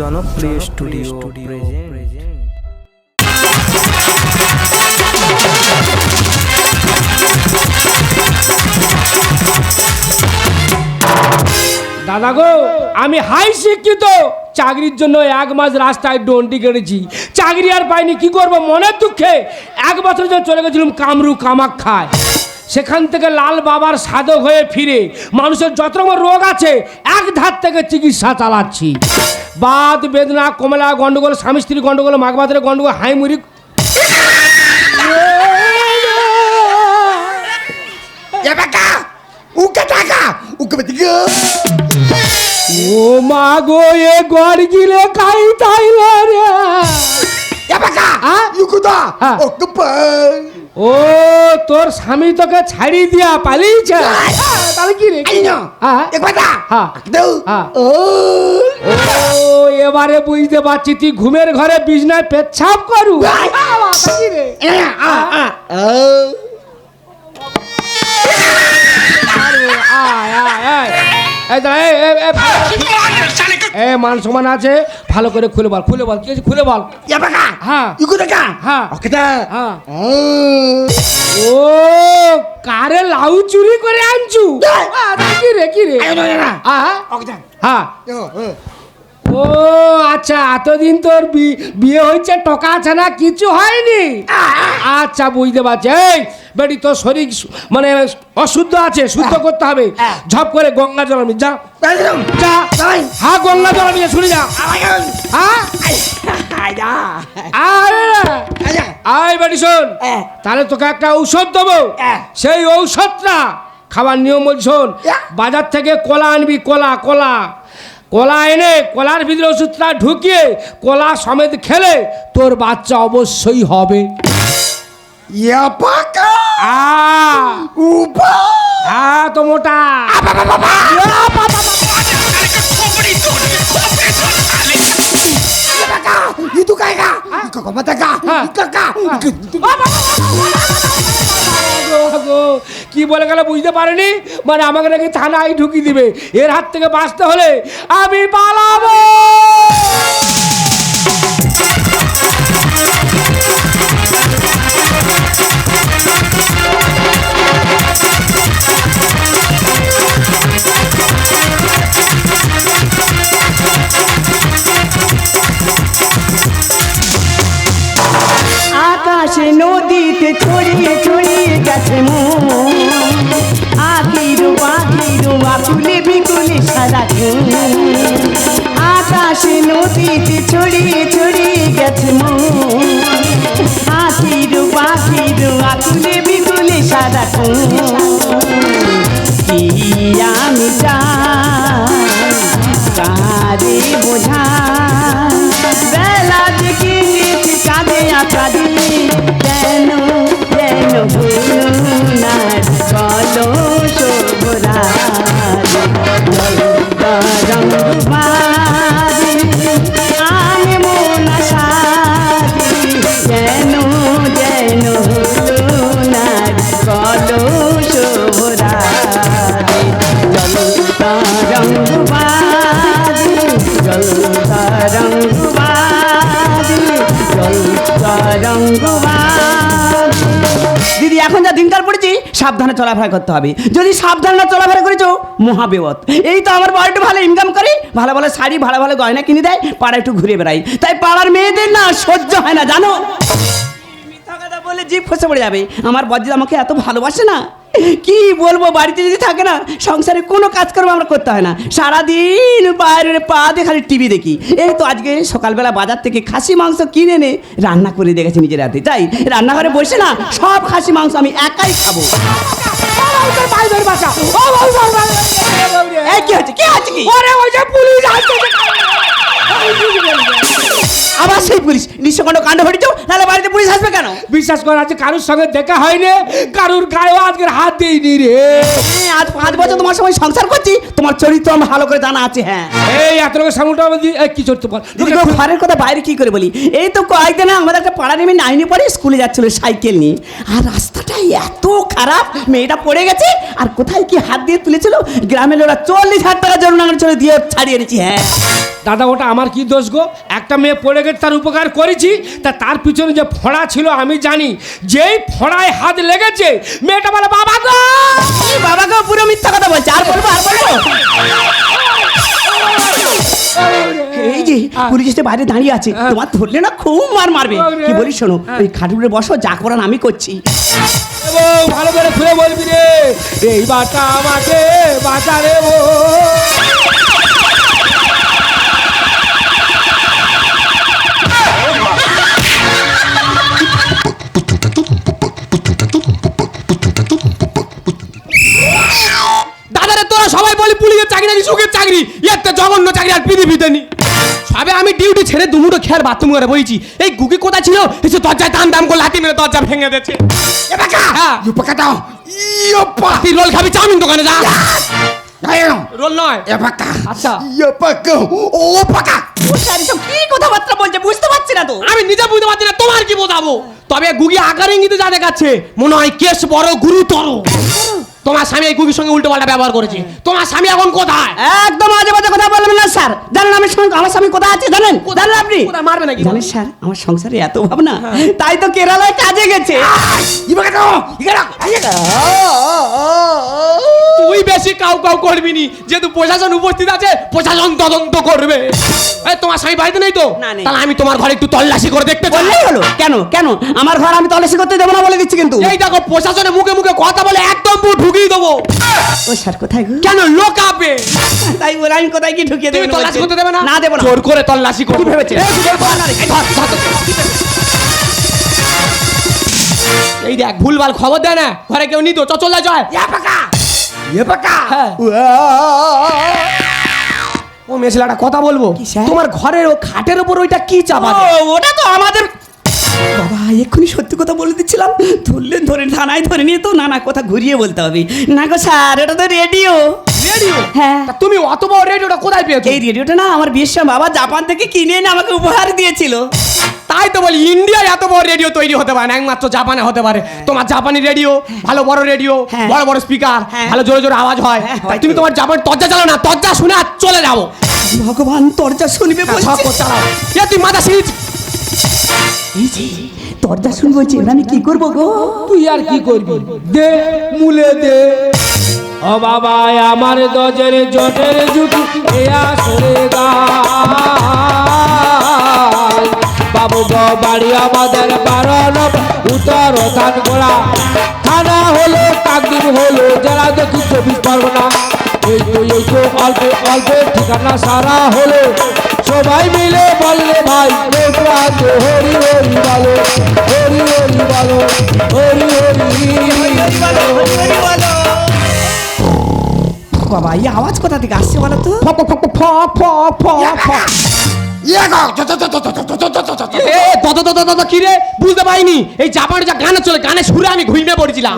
জনপ্রিয় studio present দাদা গো আমি হাই শিক্ষিত। চাকরির জন্য এক মাস রাস্তায় ডন্ডি কেটেছি। চাকরি আর পাইনি কি করব? মনের দুঃখে। এক বছর জন্য চলে গেছিলাম কামরু কামাক্ষায় সেখান থেকে লাল বাবার সাধক হয়ে ফিরে মানুষের যত রকম রোগ আছে এক ধার থেকে চিকিৎসা চালাচ্ছি বাদ বেদনা কমলা গন্ডগোল স্বামী স্ত্রী গন্ডগোল মাঘবাদের গন্ডগোল হাইমুরি! Ukabatika! ও মা গো এ গড় গিলে খাই তাইলে রে Yabaka! Ah? Yukuda! Ah. Okupan! ও তোর স্বামী তোকে ছাড়ি দিয়া পালিয়েছে। তাহলে কি রে! ও। এবারে বুঝতে পারছি তুই ঘুমের ঘরে বিছনায় পেচ্ছাপ করু! আয়, আয়, আয়। এ মান সমান আছে ভালো করে খুলে বল খুলে বল কি আছে খুলে বল Yabaka! হ্যাঁ। Yukutaka! হ্যাঁ। Okada! হ্যাঁ। ও কারে লাউ চুরি করে আনছু। কি রে কি রে no, no! আহা, হ্যাঁ! Oh! ও আচ্ছা এতদিন তোর বিয়ে হয়েছে টকা আছে না কিছু হয়নি? আচ্ছা বুঝতে পারছি। এই বেটি তোর শরীর মানে অশুদ্ধ আছে শুদ্ধ করতে হবে। হ্যাঁ। ঝপ করে গঙ্গা জল আমি যা! যা। হ্যাঁ গঙ্গা জল আমি শুনে যা! হ্যাঁ আয় বেটি শোন। Eh. তাহলে তোকে একটা ঔষধ দেবো। হ্যাঁ। সেই ঔষধটা খাবার নিয়ম বলছি শোন। হ্যাঁ। বাজার থেকে কলা আনবি কলা কলা। কলা এনে কলার ভিতরে ওষুধটা ঢুকিয়ে কলা সমেত খেলে তোর বাচ্চা অবশ্যই হবে! আ তো মোটা! Itu kaya! Ikakamata Ah. Ikaka! আগো, আগো, কি বলে গেলে বুঝতে পারেনি? মানে আমাকে নাকি থানায় ঢুকিয়ে দিবে। এর হাত থেকে বাঁচতে হলে আমি পালাবো। সারা কি আমি চাই কারে বোঝা সাবধানে চলাফেরা করতে হবে। যদি সাবধানে না চলাফেরা করেছ মহাবেবত এই তো আমার বাড়িটা ভালো ইনকাম করে, ভালো ভালো শাড়ি, ভালো ভালো গয়না কিনে দেয় পাড়া একটু ঘুরে বেড়াই তাই পাড়ার মেয়েদের না সহ্য হয় না, জানো? বলে জিভ ফসে পড়ে যাবে। আমার বজ্জি আমাকে এত ভালোবাসে না? কি বলব, বাড়িতে যদি থাকে না, সংসারে কোনো কাজকর্ম আমরা করতে হয় না। সারাদিন বাইরে পা দিয়ে খালি টিভি দেখি। এই তো আজকে সকালবেলা বাজার থেকে খাসি মাংস কিনে এনে রান্না করে দেখেছি নিজের হাতে। তাই রান্নাঘরে বসে না, সব খাসি মাংস আমি একাই খাব। এই কি হচ্ছে? কি হচ্ছে কি? ওরে ওই যে পুলিশ আসছে। আবার সেই পুলিশ। নিঃসকাণ্ড কাণ্ড ঘটেছ তাহলে বাড়িতে পুলিশ আসবে কেন? বিশ্বাস কর আছে কারুর সঙ্গে দেখা হয়নি। কারুর গায়েও আজকের হাত দিইনি রে। হ্যাঁ, আজ পাঁচ বছর তোমার সঙ্গে সংসার করছি। তোমার চরিত্র আমার ভালো করে জানা আছে হ্যাঁ। এই এত লোকের এই কি কেউ ঘরের কথা বাইরে কি করে বলি? এই তো কয়েকদিন আমাদের একটা পাড়া নেমে নাইনে পরে স্কুলে যাচ্ছিল সাইকেল নিয়ে। আর রাস্তাটা এত খারাপ মেয়েটা পড়ে গেছে আর কোথায় কি হাত দিয়ে তুলেছিল? গ্রামের লোকরা চল্লিশ হাজার টাকা জরিমানা চলে দিয়ে ছাড়িয়ে এনেছি হ্যাঁ। দাদা ওটা আমার কি দোষ গো? একটা মেয়ে পড়ে গেছে তার উপকার করেছি তা তার পিছনে যে ফোড়া ছিল আমি জানি। যেই ফোড়ায় হাত লেগেছে মেয়েটা বলে বাবা গো! বাবা বাবাকে পুরো মিথ্যা কথা বলছে আর বলব আর পুলিশ এসে বাইরে দাঁড়িয়ে আছে। তোমার ধরলে না খুব মার মারবে। কি বলিস শোনো ওই খাটুরে বসো যা করার আমি করছি। ভালো করে খুলে বলবি রে এই বাটা আমাকে বাঁচা রে ও। দাদারে তোরা সবাই বলি পুলিশের চাকরি নাকি সুখের চাকরি? একটা জঘন্য চাকরি আর পৃথিবীতে নি সবে আমি ডিউটি ছেড়ে দুমুটো খেয়ার বাথরুম করে বইছি। এই গুগি কোথায় ছিল? এসে দরজায় দাম দাম করে লাঠি মেরে দরজা ভেঙে দিচ্ছে এবাকা হ্যাঁ। ইউপাকা ইয়োপা তুই রোল খাবি চাউমিন দোকানে যা। রোল নয়। এবাকা আচ্ছা। ইয়োপাকা ওপাকা ও এসব কি কথাবার্তা বলছে বুঝতে পারছি না তো। আমি নিজে বুঝতে পারছি না তোমার কি বোঝাবো? তবে গুগি আকার ইঙ্গিতে যা দেখাচ্ছে মনে হয় কেস বড় গুরুতর। তোমার স্বামী এই গুগির সঙ্গে উল্টো পাল্টা ব্যবহার করেছে। তোমার স্বামী এখন কোথায়? একদম আজে বাজে কথা বলবেন না স্যার। জানেন আমি আমার স্বামী কোথায় আছে? জানেন? জানেন আপনি? কোথায়? মারবে নাকি? জানেন স্যার আমার সংসারে এত ভাবনা তাই তো কেরালায় কাজে গেছে। তুই বেশি কাউ কাউ করবি নি। যেহেতু প্রশাসন উপস্থিত আছে প্রশাসন তদন্ত করবে। এই তোমার স্বামী বাড়িতে নেই তো? নেই। তাহলে আমি তোমার ঘরে একটু তল্লাশি করে দেখতে বললেই হলো। কেন? কেন? আমার ঘর আমি তল্লাশি করতে দেবো না বলে দিচ্ছি কিন্তু। এই দেখো প্রশাসনের মুখে মুখে কথা বলে একদম পুরো ঢুকিয়ে দেবো। ও স্যার কোথায় গো? কেন লোক আপে? তাই বলে আমি কোথায় কি ঢুকিয়ে তুমি তল্লাশি করতে দেবে না? না দেবো না। জোর করে তল্লাশি ভেবেছে? এই, দেখ ভুলভাল খবর দেয় না। ঘরে কেউ নিত চলে যায়। এবাকা এবাকা হ্যাঁ। ও মেশলাটা কথা বলব? তোমার ঘরের ও খাটের উপর ওইটা কি চাপা ওটা তো আমাদের বাবা এক্ষুনি সত্যি কথা বলে দিচ্ছিলাম। ধরলেন ধরে থানায় ধরে নিয়ে তো না না কথা ঘুরিয়ে বলতে হবে। না গো স্যার এটা তো রেডিও। রেডিও? হ্যাঁ। তা তুমি অত বড় রেডিওটা কোথায় পেয়েছ? এই রেডিওটা না আমার বিয়ের সময় বাবা জাপান থেকে কিনে এনে আমাকে উপহার দিয়েছিল। তাই তো বলি ইন্ডিয়ায় এত বড় রেডিও তৈরি হতে পারে না একমাত্র জাপানে হতে পারে। তোমার জাপানি রেডিও ভালো বড় রেডিও হ্যাঁ। বড় বড় স্পিকার হ্যাঁ। ভালো জোরে জোরে আওয়াজ হয়। হ্যাঁ, তাই তুমি তোমার জাপান তজ্জা চালাও না তজ্জা শুনে আর চলে যাব। ভগবান দরজা শুনবে চালাও। তুই মাথা সিরিজ? এই দরজা শুনবে এবার আমি কি করব গো? তুই আর কি করবি? দে, মুলে দে। ও বাবা আমার দজের জটের জুটি এ আসরে গায় বাবু গো, বাড়ি আমাদের বারণ উত্তর ধান গোড়া। থানা হলো কাকদিন হলো, যারা দেখি চব্বিশ পরগনা। এই তো এই তো, অল্প অল্প ঠিকানা সারা হলো। সবাই মিলে বললে ভাই হরি হরি বলো হরি হরি বলো হরি হরি বাবা এই আওয়াজ কোথা থেকে আসছে বলো তো? ফ ফ ফ ফ ফ ফ বুঝতে পারিনি। এই যা চলে আমি ঘুমিয়ে পড়েছিলাম।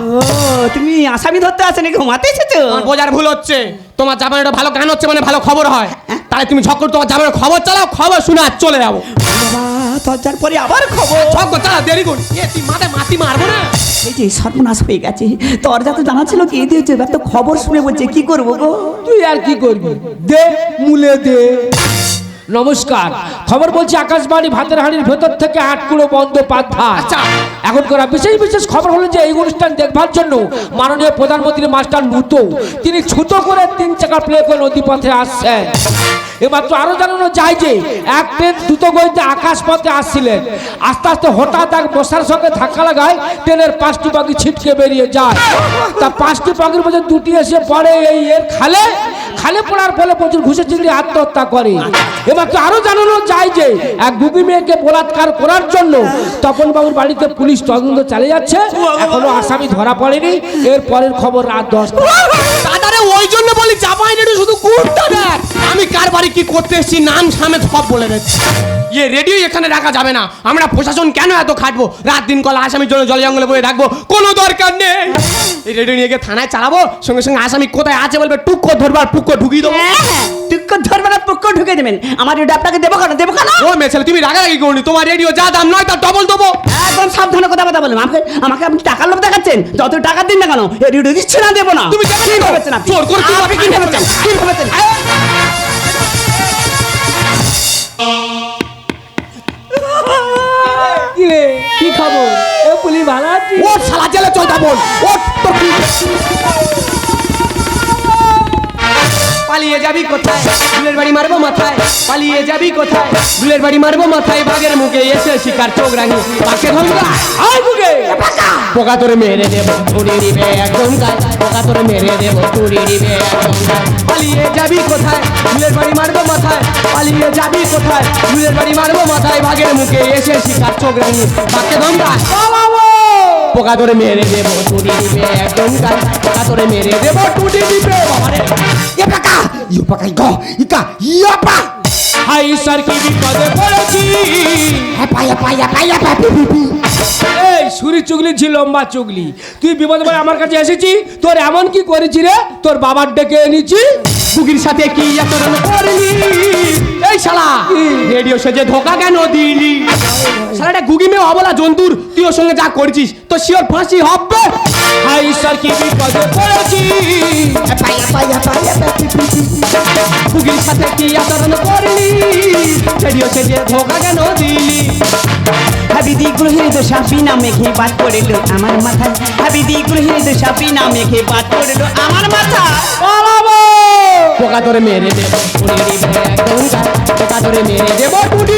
তুমি আসামি ধরতে আসে নাকি ঘুমাতে এসেছ? বোঝার ভুল হচ্ছে। তোমার জামাই একটা ভালো গান হচ্ছে মানে ভালো খবর হয়। তাই তুমি ঝক্কর তোমার জামাই খবর চালাও খবর শুনে আর চলে যাব। দরজার পরে আবার খবর। ঝক্কর চালা দেরি করুন এ তুই মাথায় মাটি মারবো না। এই যে সর্বনাশ হয়ে গেছে। দরজা তো জানা ছিল কি দিয়েছে এবার তো খবর শুনে বলছে কি করব গো? তুই আর কি করবি? দে মুলে দে। নমস্কার। খবর বলছি আকাশবাণী ভাতের হাড়ির ভেতর থেকে আটকুড়ো বন্ধ পাধ্যায় আচ্ছা। এখন করা বিশেষ বিশেষ খবর হলো যে এই অনুষ্ঠান দেখবার জন্য মাননীয় প্রধানমন্ত্রী মাস্টার নুতো তিনি ছুতো করে তিন চাকা প্লে করে নদীপথে আসছেন। এমাত্র আরও জানানো যায় যে এক ট্রেন দ্রুত গতিতে আকাশ পথে আসছিলেন। আস্তে আস্তে হঠাৎ এক বসার সঙ্গে ধাক্কা লাগায় ট্রেনের পাঁচটি পাখি ছিটকে বেরিয়ে যায়। তা পাঁচটি পাখির মধ্যে দুটি এসে পড়ে এই এর খালে। খালে পড়ার ফলে প্রচুর ঘুষে চিংড়ি আত্মহত্যা করে। এবার তো আরও জানানো চাই যে, এক গুপি মেয়েকে বলাৎকার করার জন্য তপন বাবুর বাড়িতে পুলিশ তদন্ত চালিয়ে যাচ্ছে। এখনও আসামি ধরা পড়েনি। এর পরের খবর রাত দশ দাদারে ওই জন্য বলি জামাই শুধু গুড়টা দেখ আমি কার বাড়ি কি করতে এসেছি নাম সামনে সব বলে দিচ্ছি। ইয়ে রেডিও এখানে রাখা যাবে না। আমরা প্রশাসন কেন এত খাটবো? রাত দিন কলা আসামির জন্য জল জঙ্গলে বলে রাখব। কোনো দরকার নেই। এই রেডিও নিয়ে গিয়ে থানায় চালাবো। সঙ্গে সঙ্গে আসামি কোথায় আছে বলবে? টুকো ধরবার পুকো ঢুকিয়ে দেবো। টুক্কো ধরবে না পুক্কো ঢুকে দেবেন। আমার রেডিও আপনাকে দেবো কেন? দেবো কেন? ও মেয়ে ছেলে তুমি রাগারাগি করনি তোমার রেডিও যা দাম নয় তার ডবল দেবো। একদম সাবধানে কথা কথা বললাম আমাকে আমাকে আপনি টাকার লোভ দেখাচ্ছেন। যত টাকা দিন না কেন এই রেডিও দিচ্ছে না দেবো না। তুমি কি না? ভেবেছেন আপনি? জোর করে কি ভেবেছেন? কি ভেবেছেন? পুলি ভালো ও শালা জেলে চল যাবন ও তোর পালিয়ে যাবি কোথায়? দুলের বাড়ি মারবো মাথায়। পালিয়ে যাবি কোথায়? দুলের বাড়ি মারবো মাথায়। বাঘের মুখে এসে শিকার চোখ রাঙি ধরবা আয় গুগে পোকা তোরে মেরে দেবো তুড়ি দিবে একদম গায়। পোকা তোরে মেরে দেবো তুড়ি দিবে একদম গায়। পালিয়ে যাবি কোথায়? দুলের বাড়ি মারবো মাথায়। পালিয়ে যাবি কোথায়? দুলের বাড়ি মারবো মাথায়। বাঘের মুখে এসে শিকার চোখ রাঙি পাকে ধরবা পোকা তোরে মেরে দেবো টুটি দিবে একদম গায় পোকা তোরে মেরে দেবো টুটি দিবে। বাবারে। এ পাকা ইউ পাকা ইকো ইকা ইয়াপা হাই ঈশ্বর কি বিপদে পড়েছি? P P P. এই সুরি চুগলি ঝি লম্বা চুগলি। তুই বিপদে পড়ে আমার কাছে এসেছি? তোর এমন কি করেছি রে? তোর বাবার ডেকে এনেছি? কুকির সাথে কি আচরণ করলি এই শালা। রেডিও সেজে ধোকা কেন দিলি? শালাটা গুগি মেয়ে অবলা জন্তুর তুই ওর সঙ্গে যা করছিস তো শিওর ফাঁসি হবে। হাই ঈশ্বর কি বিপদে পড়েছি। কুকির সাথে কি আচরণ করলি? রেডিও সেজে ধোকা কেন দিলি? হাবিদি গ্রহের দোষা বিনা মেঘে বাদ পড়িল আমার মাথায়। হাবিদি গ্রহের দোষা বিনা মেঘে বাদ পড়িল আমার পালাবো পোকা ধরে মেরে দেবো পোকা মেরে দেবো টুটি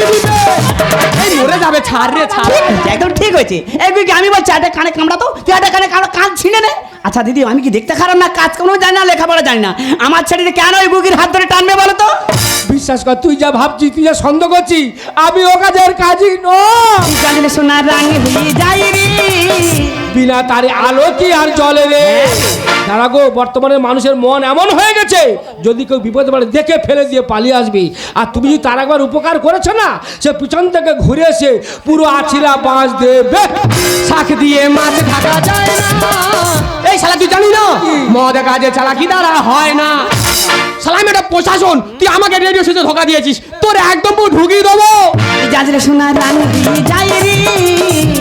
এই মরে যাবে ছাড় রে ছাড়। একদম ঠিক হয়েছে। এই বুঝি আমি বলছি একটা কানে কামড়াতো তুই একটা কানে কামড়া কান ছিঁড়ে নে। আচ্ছা দিদি আমি কি দেখতে খারাপ না? কাজ কোনো জানি না লেখাপড়া জানি না। আমার ছেলেকে কেন ওই বুকির হাত ধরে টানবে বলো তো? বিশ্বাস কর তুই যা ভাবছিস তুই যা সন্দেহ করছিস আমি ও কাজের কাজই নয়। জানলে সোনার রাঙে হয়ে যাই রে। বিনা তারে আলো কি আর জলে রে? দাঁড়া গো বর্তমানে মানুষের মন এমন হয়ে গেছে যদি কেউ বিপদে পড়ে দেখে ফেলে দিয়ে পালিয়ে আসবি। আর তুমি যদি তার একবার উপকার করেছ না সে পিছন থেকে ঘুরে এসে পুরো আছিরা বাঁশ দেবে। শাক দিয়ে মাছ ঢাকা যায় না। এই শালা তুই জানি না? মদ কাজে চালাকি দ্বারা হয় না। শালা আমি প্রশাসন তুই আমাকে রেডিও সেজে ধোকা দিয়েছিস। তোর একদম ঢুকিয়ে দেবো। জানলে সোনার রাঙে হয়ে যাই রে।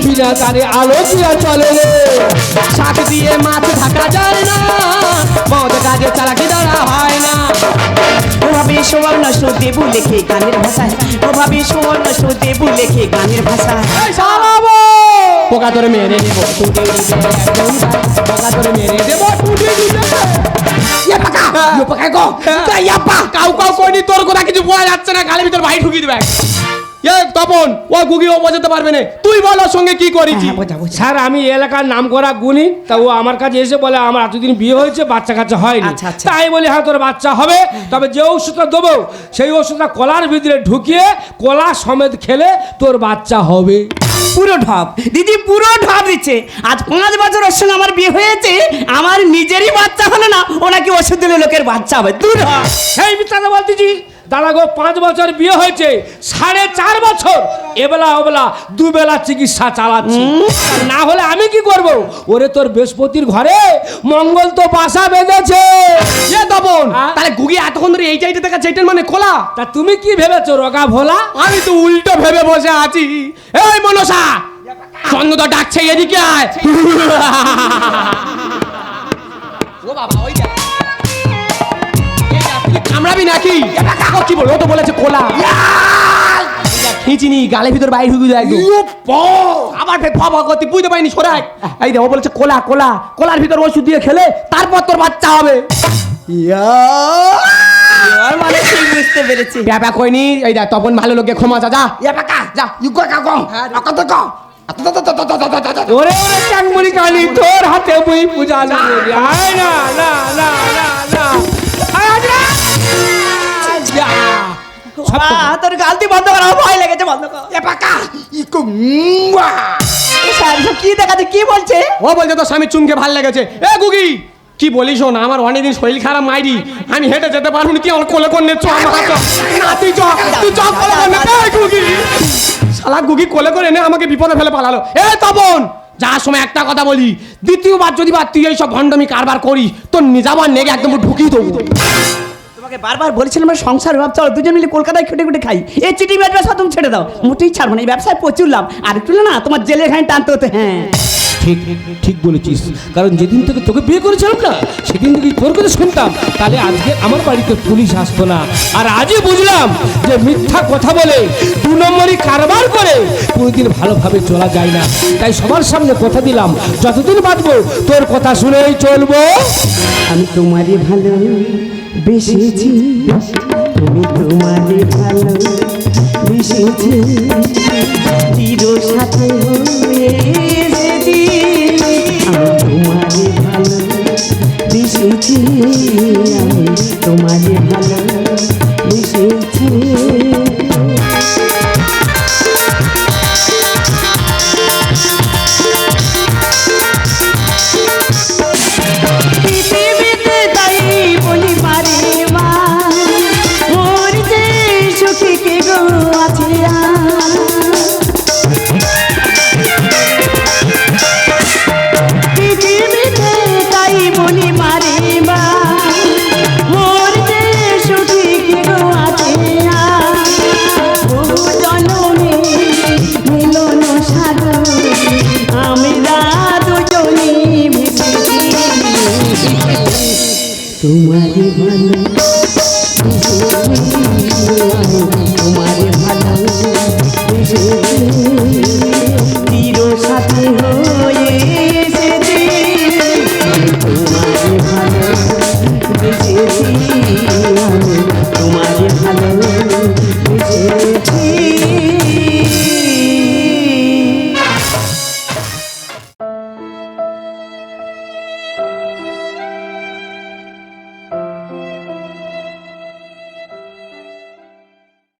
বিনা তারে আলো কি চলে রে। শাক দিয়ে মাছ ঢাকা যায় না। মদ কাজে চালাকি দ্বারা হয় না। ওভাবে সুবর্ণ সুদেবু লেখে গানের ভাষায়। ওভাবে সুবর্ণ সুদেবু লেখে গানের ভাষায়। পোকা তোরে মেরে নেব টুটি। পোকা তোরে মেরে দেব টুটি ইয়াপা কাউ কাউ কইনি তোর কথা কিছু বলা যাচ্ছে না গালের ভিতর ভাই ঢুকিয়ে দিবে। এ তপন ও গুগি ও বোঝাতে পারবে না। তুই বল ওর সঙ্গে কি করেছি? হ্যাঁ, স্যার আমি এলাকার নাম করা গুণী তা ও আমার কাছে এসে বলে আমার এতদিন বিয়ে হয়েছে বাচ্চা কাচ্চা হয়নি। আচ্ছা, আচ্ছা। তাই বলি হ্যাঁ তোর বাচ্চা হবে তবে যে ওষুধটা দেবো সেই ওষুধটা কলার ভিতরে ঢুকিয়ে কলা সমেত খেলে তোর বাচ্চা হবে। পুরো ঢপ। দিদি পুরো ঢপ দিচ্ছে। আজ পাঁচ বছর ওর সঙ্গে আমার বিয়ে হয়েছে আমার নিজেরই বাচ্চা হলো না ও নাকি ওষুধ দিলে লোকের বাচ্চা হবে। দূর। সেই মিথ্যাটা বলতেছি দাদা গো পাঁচ বছর বিয়ে হয়েছে সাড়ে চার বছর। এবেলা ওবেলা দুবেলা চিকিৎসা চালাচ্ছি। না হলে আমি কি করব? ওরে তোর বৃহস্পতির ঘরে মঙ্গল তো বাসা বেঁধেছে। এ তপন? তাহলে গুগি এতক্ষণ ধরে এই চাইতে দেখা চাইটের মানে খোলা? তা তুমি কি ভেবেছো রগা ভোলা? আমি তো উল্টো ভেবে বসে আছি। এই মনসা চন্দ্র ডাকছে এদিকে আয়। ও বাবা ওই কামড়াবি নাকি? ও কি বল ও তো বলেছে কোলা খিঁচিনি গালের ভিতর বাইরে ঢুকে যায় একদম। ইউ প আবার ফের ফাফা করতে বুঝতে পারিনি সরাই। এই দেখ ও বলেছে কোলা কোলা কোলার ভিতর ওষুধ দিয়ে খেলে তারপর তোর বাচ্চা হবে। ইয়া। মানে ঠিক বুঝতে পেরেছি। ব্যাপা কইনি এই দেখ তখন ভালো লোকে ক্ষমা যা যা। পাকা যা ইউ কো কাকো আকা তো কো আতা তা তা তা তা তা তা ওরে ওরে চাংমুড়ি কালি তোর হাতে বই পূজা না না না। তোর গালতি বন্ধ করা ভয় লেগেছে বন্ধ কর। এ পাকা ইকো কি কি বলছে? ও বলছে তো স্বামী চুমকে ভালো লেগেছে। এ গুগি কি বলিস আমার অনেকদিন শরীর খারাপ মাইরি। আমি হেঁটে যেতে পারব না তুই আমার কোলে কোলে চ আমার না তুই চ তুই চ কোলে কোলে গুগি। শালা গুগি কোলে করে এনে আমাকে বিপদে ফেলে পালালো। এ তপন যাওয়ার সময় একটা কথা বলি দ্বিতীয়বার যদি বা তুই এইসব ভণ্ডমি কারবার করিস তোর নিজাবার নেগে একদম ঢুকিয়ে দেবো। তোমাকে বারবার বলেছিলাম আমরা সংসার ভাব চলো দুজন মিলে কলকাতায় খেটে খুটে খাই। এই চিটি ব্যবসা তুমি ছেড়ে দাও। মোটেই ছাড়বো না এই ব্যবসায় প্রচুর লাভ। আর একটু না তোমার জেলের ঘানি টানতে হতে হ্যাঁ। ঠিক ঠিক বলেছিস। কারণ যেদিন থেকে তোকে বিয়ে করেছিলাম না সেদিন থেকে তোর কথা শুনতাম। তাহলে আজকে আমার বাড়িতে পুলিশ আসতো না। আর আজই বুঝলাম যে মিথ্যা কথা বলে দু নম্বরই কারবার করে কোনোদিন ভালোভাবে চলা যায় না। তাই সবার সামনে কথা দিলাম। যতদিন বাঁচবো তোর কথা শুনেই চলবো। আমি তোমারই ভালো বেশিছি তুমি তোমারই ভালো বেশিছি চির সাথে হয়ে আমি তোমারই ভালো বেশিছি আমি তোমারই ভালো বেশিছি